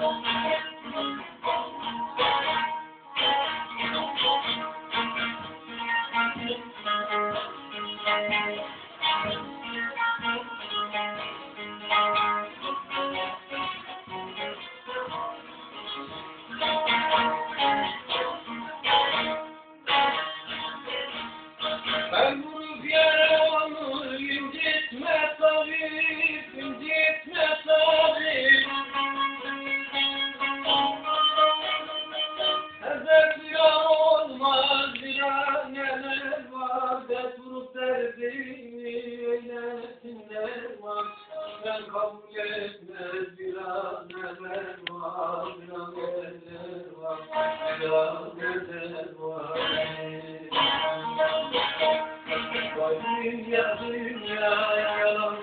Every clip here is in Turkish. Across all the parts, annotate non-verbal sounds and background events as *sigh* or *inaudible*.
Thank you. Ben kabul etmez viraneler var, viraneler var, viraneler var. Vay dünya dünya yalan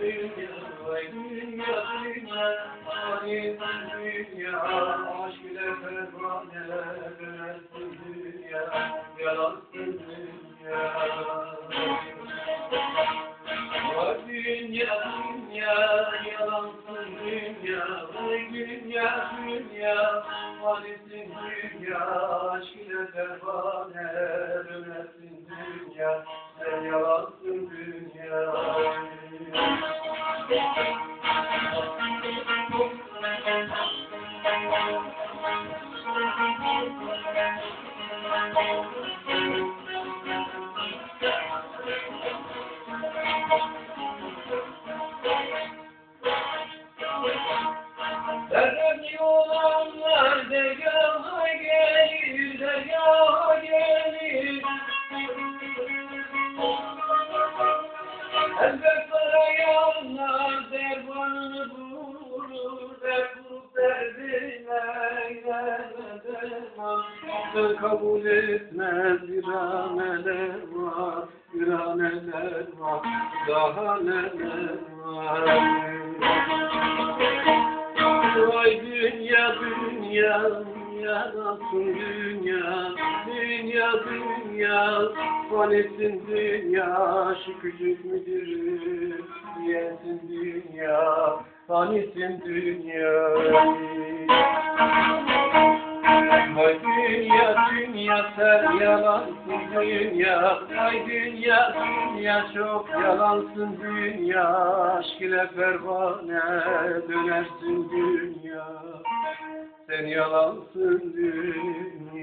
dünya Vay dünya dünya fani dünya Aşk ile pervane dönersin dünya Yalansın dünya yalansın dünya Vay dünya dünya. Fanisin dünya Aşk ile pervane dönersin dünya. Sen yalansın dünya. Derdi *laughs* kabul etmez viraneler var, viraneler var, daha neler var. Yaransın dünya Dünya dünya. Fanisin dünya Şu küçük müdür? Diyesin dünya Fanisin dünya sen yalansın dünya Vay dünya dünya çok yalansın dünya. Aşk ile pervane dönersin dünya. Sen yalansın dünya